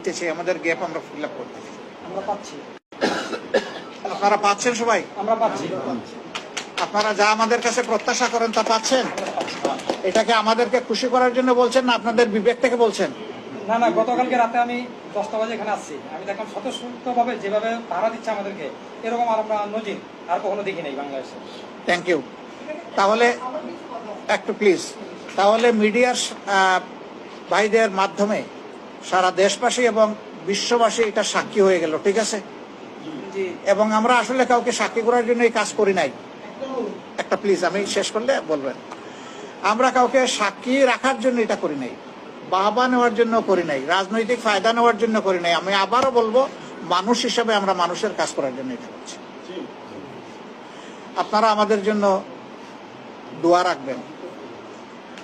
দিতেছি আমাদের গ্যাপ আমরা ফিল আপ করতেছি আমরা পাচ্ছি। আপনারা পাচ্ছেন সবাই? আমরা পাচ্ছি। আপনারা যা আমাদের কাছে প্রত্যাশা করেন তা পাচ্ছেন? এটাকে আমাদেরকে খুশি করার জন্য বলছেন না আপনাদের বিবেক থেকে বলছেন? না না গতকালকে রাতে আমি দশটা বাজে এখানে আসছি। আমি দেখলাম স্বতঃস্ফূর্ত ভাবে যেভাবে পাহারা দিচ্ছে আমাদেরকে এরকম আর আমরা নজির আর কখনো দেখি নাই বাংলাদেশে। থ্যাংক ইউ তাহলে একটু প্লিজ তাহলে মিডিয়ার ভাইদের মাধ্যমে সারা দেশবাসী এবং বিশ্ববাসী এটা সাক্ষী হয়ে গেল ঠিক আছে? এবং আমরা আসলে কাউকে সাক্ষী করার জন্য এই কাজ করি নাই। একটা প্লিজ আমি শেষ করলে বলবেন। আমরা কাউকে সাক্ষী রাখার জন্য এটা করি নাই বাহবা নেওয়ার জন্য করি নাই রাজনৈতিক ফায়দা নেওয়ার জন্য করি নাই। আমি আবারও বলব মানুষ হিসাবে আমরা মানুষের কাজ করার জন্য এটা করছি। আপনারা আমাদের জন্য দোয়া রাখবেন।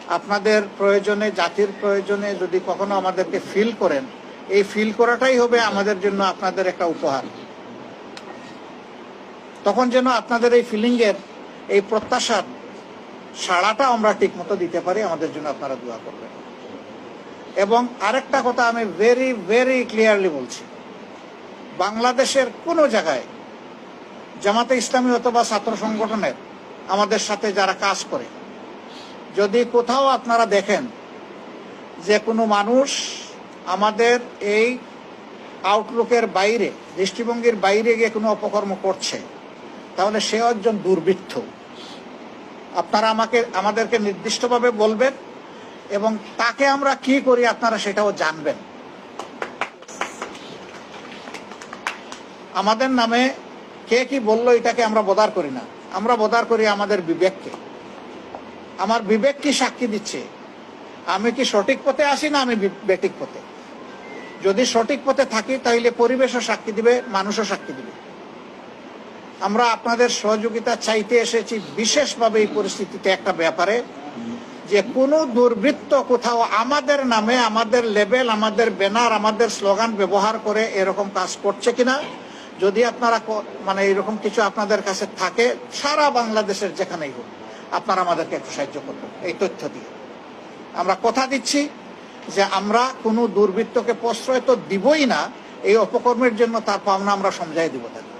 আপনাদের প্রয়োজনে, জাতির প্রয়োজনে যদি কখনো আমাদেরকে ফিল করেন, এই ফিল করাটাই হবে আমাদের জন্য আপনাদের একটা উপহার। তখন যেন আপনাদের এই ফিলিংয়ের এই প্রত্যাশার সাড়াটা আমরা ঠিক মতো দিতে পারি, আমাদের জন্য আপনারা দোয়া করবেন। এবং আরেকটা কথা আমি ভেরি ভেরি ক্লিয়ারলি বলছি। বাংলাদেশের কোনো জায়গায় জামাতে ইসলামী অথবা ছাত্র সংগঠনের আমাদের সাথে যারা কাজ করে যদি কোথাও আপনারা দেখেন যে কোনো মানুষ আমাদের এই আউটলুকের বাইরে, দৃষ্টিভঙ্গির বাইরে গিয়ে কোনো অপকর্ম করছে, তাহলে সে একজন দুর্বৃত্ত। আপনারা আমাকে, আমাদেরকে নির্দিষ্টভাবে বলবেন এবং তাকে আমরা কি করি আপনারা সেটাও জানবেন। আমাদের নামে কে কি বলল এটাকে আমরা বদার করি না। আমরা বদার করি আমাদের বিবেককে। আমার বিবেক কি সাক্ষী দিচ্ছে? আমি কি সঠিক পথে আসি না আমি বি- বেঠিক পথে? যদি সঠিক পথে থাকি তাহলে পরিবেশও সাক্ষী দিবে, মানুষও সাক্ষী দিবে। আমরা আপনাদের সহযোগিতা চাইতে এসেছি বিশেষভাবে এই পরিস্থিতিতে একটা ব্যাপারে, যে কোনো দুর্বৃত্ত কোথাও আমাদের নামে, আমাদের লেবেল আমাদের ব্যানার আমাদের স্লোগান ব্যবহার করে এরকম কাজ করছে কিনা, যদি আপনারা মানে এরকম কিছু আপনাদের কাছে থাকে, সারা বাংলাদেশের যেখানেই হোক। আপনারা আমাদেরকে একটু সাহায্য করবেন, এই তথ্য দিয়ে। আমরা কথা দিচ্ছি যে আমরা কোনো দুর্বৃত্তকে প্রশ্রয় তো দিবই না, এই অপকর্মের জন্য তার পাওনা আমরা সমঝাই দিব তাকে।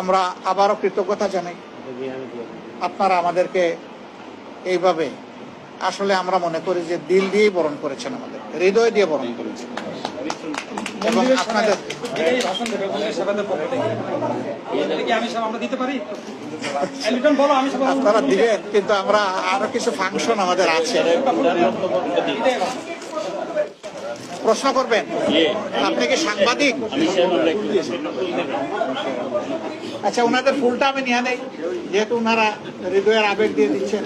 আমরা আবারও কৃতজ্ঞতা জানাই। আপনারা আমাদেরকে এইভাবে, আসলে আমরা মনে করি যে দিল দিয়েই বরণ করেছেন আমাদের, হৃদয় দিয়ে বরণ করেছেন। এবং আপনাদের আপনারা দিবেন কিন্তু আমরা আরও কিছু ফাংশন আমাদের আছে। প্রশ্ন করবেন? আপনি কি সাংবাদিক? আচ্ছা ওনাদের ফুলটা আমি নিয়ে নেই যেহেতু ওনারা হৃদয়ের আবেগ দিয়ে দিচ্ছেন।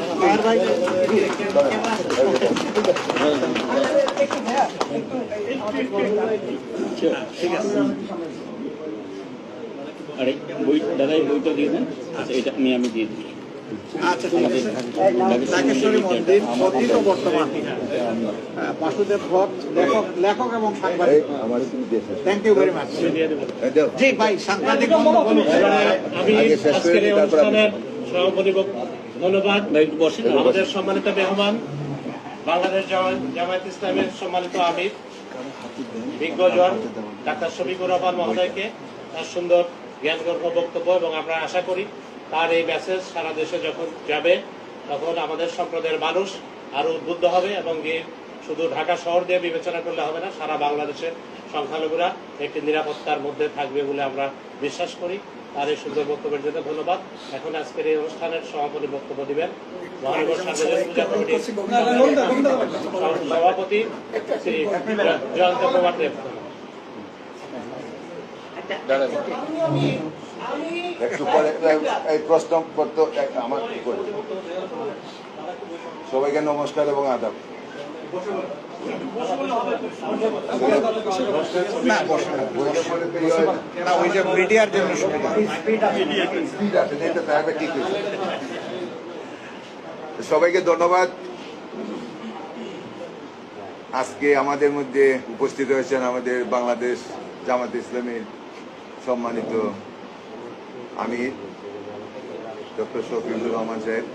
আরে বই দাদাই বইটা দিয়ে দেন। আচ্ছা এটা নিয়ে আমি দিয়ে দিই আচ্ছা ঠিক আছে। নাগেশ্বরী মন্দির অতীত বর্তমান। বাসুদেব ভট্ট লেখক লেখক এবং সাংবাদিক। আমার একটু দেশে থ্যাংক ইউ ভেরি মাচ জি ভাই সাংবাদিক আমি আগে শেষ করে আজকের দিই, এই তারপর আমি- অনুষ্ঠানের সভাপতি ধন্যবাদ। বসেন। আমাদের সম্মানিত মেহমান। বাংলাদেশ জামা- জামায়াত ইসলামের সম্মানিত আমির বিজ্ঞজন ডাক্তার শফিকুর রহমান মহোদয়কে তার সুন্দর জ্ঞানগর্ভ বক্তব্য এবং আমরা আশা করি তার এই মেসেজ সারা দেশে যখন যাবে, তখন আমাদের সম্প্রদায়ের মানুষ আরও উদ্বুদ্ধ হবে এবং গিয়ে শুধু ঢাকা শহর দিয়ে বিবেচনা করলে হবে না, সারা বাংলাদেশের সংখ্যালঘুরা একটি নিরাপত্তার মধ্যে থাকবে বলে আমরা বিশ্বাস করি। তার এই সুন্দর বক্তব্যের জন্য ধন্যবাদ। এখন আজকের এই অনুষ্ঠানের সভাপতি বক্তব্য দিবেন সভাপতি শ্রী জয়ন্ত কুমার দেব। একটু পরে এই প্রশ্ন পত্র এক- আমার করে। সবাইকে নমস্কার এবং আদাব। না ওই যে মিডিয়ার জন্য সুবিধা স্পিড আছে, এটা তাহলে ঠিক হয়েছে। সবাইকে ধন্যবাদ। আজকে আমাদের মধ্যে উপস্থিত হয়েছেন আমাদের বাংলাদেশ জামাত ইসলামের সম্মানিত আমির, ডক্টর শফিকুর রহমান সাহেব।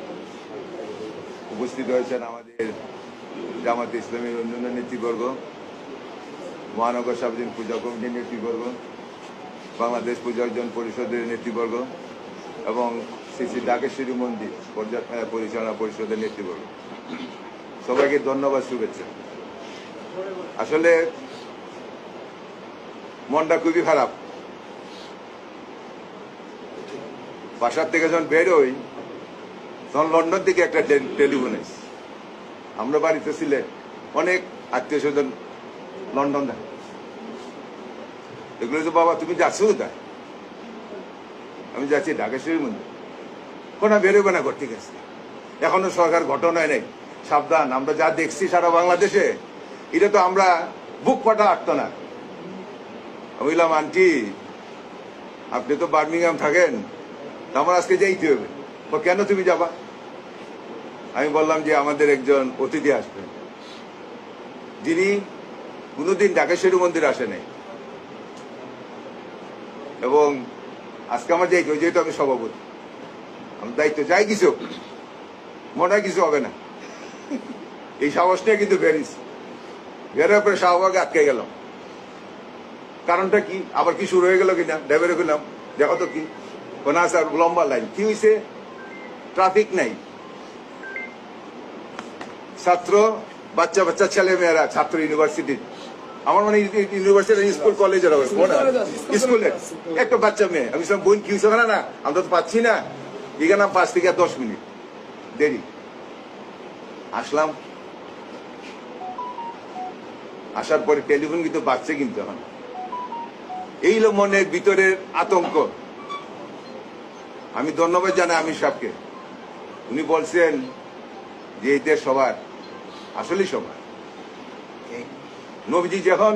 উপস্থিত হয়েছেন আমাদের জামাত ইসলামের অন্যান্য নেতৃবর্গ, মহানগর সাবদিন পূজা কমিটির নেতৃবর্গ, বাংলাদেশ পূজা অর্জন পরিষদের নেতৃবর্গ এবং শ্রী শ্রী ডাকেশ্বরী মন্দির পরিচালনা পরিষদের নেতৃবর্গ। সবাইকে ধন্যবাদ, শুভেচ্ছা। আসলে মনটা খুবই খারাপ। বাসার থেকে যখন বেরোই তখন লন্ডন থেকে একটা টেলিফোন এসে আমরা বাড়িতে ছিলে অনেক আত্মীয় স্বজন লন্ডন থাকে এগুলো তো বাবা, তুমি যাচ্ছ কোথায়? আমি যাচ্ছি ঢাকেশ্বরী মন্দির। কোনো বেরোবে না ঠিক আছে এখনও সরকার ঘটনায় নেই। সাবধান, আমরা যা দেখছি সারা বাংলাদেশে, এটা তো আমরা বুক ফাটা আটতো না। আমি বললাম, আন্টি, আপনি তো বার্মিংহাম থাকেন আমার আজকে যাইতে হবে। কেন তুমি যাবা? আমি বললাম যে, আমাদের একজন অতিথি আসবেন। যিনি কোনোদিন ঢাকেশ্বরী মন্দির আসেনি এবং আজকে আমার যাইতে যেহেতু আমি সভাপতি। দায়িত্ব যাই কিছু। মনে হয় কিছু হবে না। এই সাহস নিয়ে কিন্তু বেরিয়েছি। বেরোয় পরে শাহবাগে আটকে গেলাম। কারণটা কি? আবার কি শুরু হয়ে গেল কিনা? ড্রাইভারে গেলাম দেখো তো কি? কোন স্যার লম্বা লাইন। কি হয়েছে ট্রাফিক নাই। ছাত্র বাচ্চা বাচ্চা ছেলে মেয়েরা ছাত্র ইউনিভার্সিটি। আমার মানে ইউনিভার্সিটি স্কুল কলেজের হবে স্কুলের একটা বাচ্চা মেয়ে। আমি বললাম বোন কি হয়েছে না। আমরা তো পাচ্ছি না। এখানে পাঁচ থেকে দশ মিনিট। দেরি। আসলাম। আসার পরে টেলিফোন কিন্তু বাচ্চা কিন্তু এখন। এই হলো মনের ভিতরের আতঙ্ক। আমি ধন্যবাদ জানাই আমির সাহেবকে। উনি বলছেন যে দেশ সবার আসলেই সবার। নবীজি যখন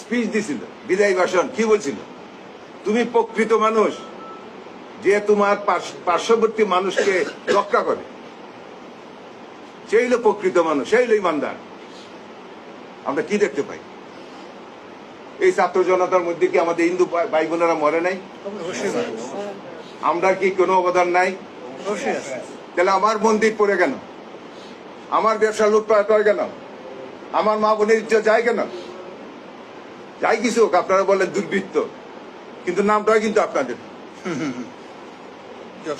স্পিচ দিছিল বিদায় ভাষণ কি বলছিল? তুমি প্রকৃত মানুষ যে তোমার পার্শ্ববর্তী মানুষকে রক্ষা করে। সেই হলো প্রকৃত মানুষ সেই হলো ইমানদার। আমরা কি দেখতে পাই? এই ছাত্র জনতার মধ্যে কি আমাদের হিন্দু ভাই- বোনেরা মরে নাই? আমরা কি কোনো অবদান নাই? তাহলে আমার মন্দির পড়ে কেন? আমার ব্যবসা লুটপাট হয় কেন? আমার মা বোনের ইজ্জত যায় কেন? যাই কিছু হোক আপনারা বলেন দুর্বৃত্ত। কিন্তু নামটাই কিন্তু আপনাদের।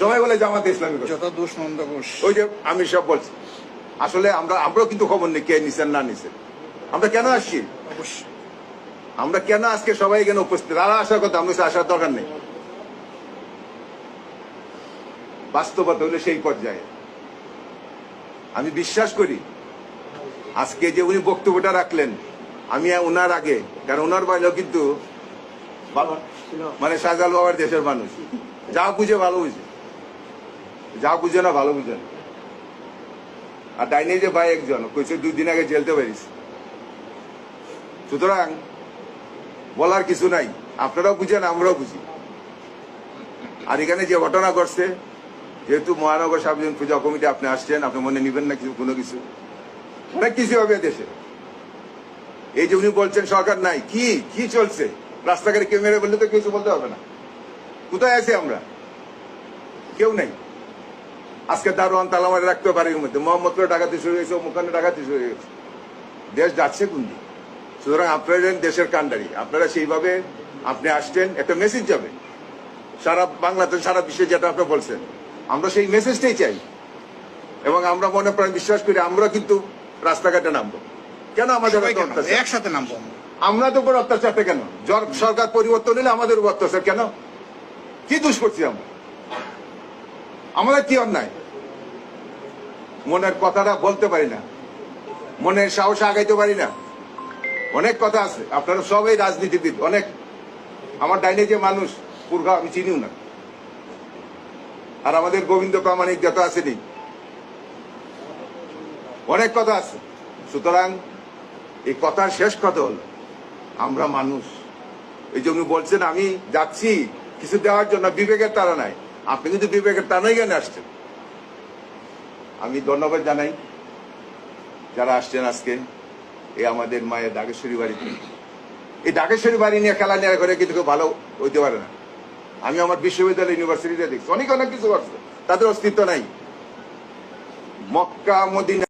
সবাই বলে জামাত ইসলামী। যত দোষ ঘোষ। ওই যে আমি সব বলছি। আসলে আমরা আমরাও কিন্তু খবর নেই কে নিছেন না নিছেন। আমরা কেন আসছি? আমরা কেন আজকে সবাই এখানে উপস্থিত? তারা আসার কথা আমরা আসার দরকার নেই। বাস্তবতা হলে সেই পর্যায়ে। আমি বিশ্বাস করি আজকে যে উনি বক্তব্যটা রাখলেন আমি ওনার আগে কারণ ওনার বাইরেও কিন্তু মানে সাজাল বাবার দেশের মানুষ। যা বুঝে ভালো বুঝে। যা বুঝে না ভালো বুঝে না। আর ডাইনে যে ভাই একজন, কইছে দুই দিন আগে জেলতে পারিস সুতরাং, বলার কিছু নাই। আপনারাও বুঝেন, আমরাও বুঝি। আর এখানে যে ঘটনা ঘটছে, যেহেতু মহানগর সার্বজনীন পূজা কমিটি আপনি আসছেন, আপনি মনে নিবেন না কিছু, কোনো কিছু। অনেক কিছু হবে দেশে। এই যে উনি বলছেন সরকার নাই, কি কি চলছে? রাস্তাঘাটে কেউ মেরে বললে তো কিছু বলতে হবে না। কোথায় আছি আমরা? কেউ নেই। আজকে দারোয়ান তালামারে রাখতে পারি এর মধ্যে। মোহাম্মদপুরে ডাকাতি শুরু হয়েছে মুখানে ডাকাতি শুরু হয়ে গেছে দেশ যাচ্ছে কোন দিকে? সুতরাং আপনারা দেশের কান্ডারি আপনারা সেইভাবে আপনি আসছেন একটা মেসেজ যাবে সারা বাংলাদেশ সারা বিশ্বে যেটা আপনি বলছেন আমরা সেই মেসেজটাই চাই। এবং আমরা মনে প্রাণ বিশ্বাস করি আমরা কিন্তু রাস্তাঘাটে নামবো। কেন আমাদের? অত্যাচার? একসাথে নামবো আমরা। আমাদের উপর অত্যাচারটা কেন? জর- সরকার পরিবর্তন হলে আমাদের উপর অত্যাচার কেন? কি দোষ করছি আমরা? আমাদের কি অন্যায়? মনের কথাটা বলতে পারি না। মনের সাহস আগাইতে পারি না। অনেক কথা আছে। আপনারা সবাই রাজনীতিবিদ, অনেক। আমার ডাইনে যে মানুষ, পুরগা আমি চিনিও না। আর আমাদের গোবিন্দ প্রামাণিক যত আসেনি অনেক কথা আছে। সুতরাং এই কথার শেষ কথা হলো, আমরা মানুষ। এই জন্য বলছেন, আমি যাচ্ছি। কিছু দেওয়ার জন্য বিবেকের তারা নাই। আপনি কিন্তু বিবেকের টানাই জ্ঞানে আসছেন। আমি ধন্যবাদ জানাই যারা আসছেন আজকে এ আমাদের মায়ের ডাকেশ্বরী বাড়িতে এই ডাকেশ্বরী বাড়ি নিয়ে খেলা নেওয়া করে কিন্তু ভালো হইতে পারে না। আমি আমার বিশ্ববিদ্যালয় ইউনিভার্সিটিতে দেখছি, অনেক অনেক কিছু করছে, তাদের অস্তিত্ব নাই। মক্কা, মদিনা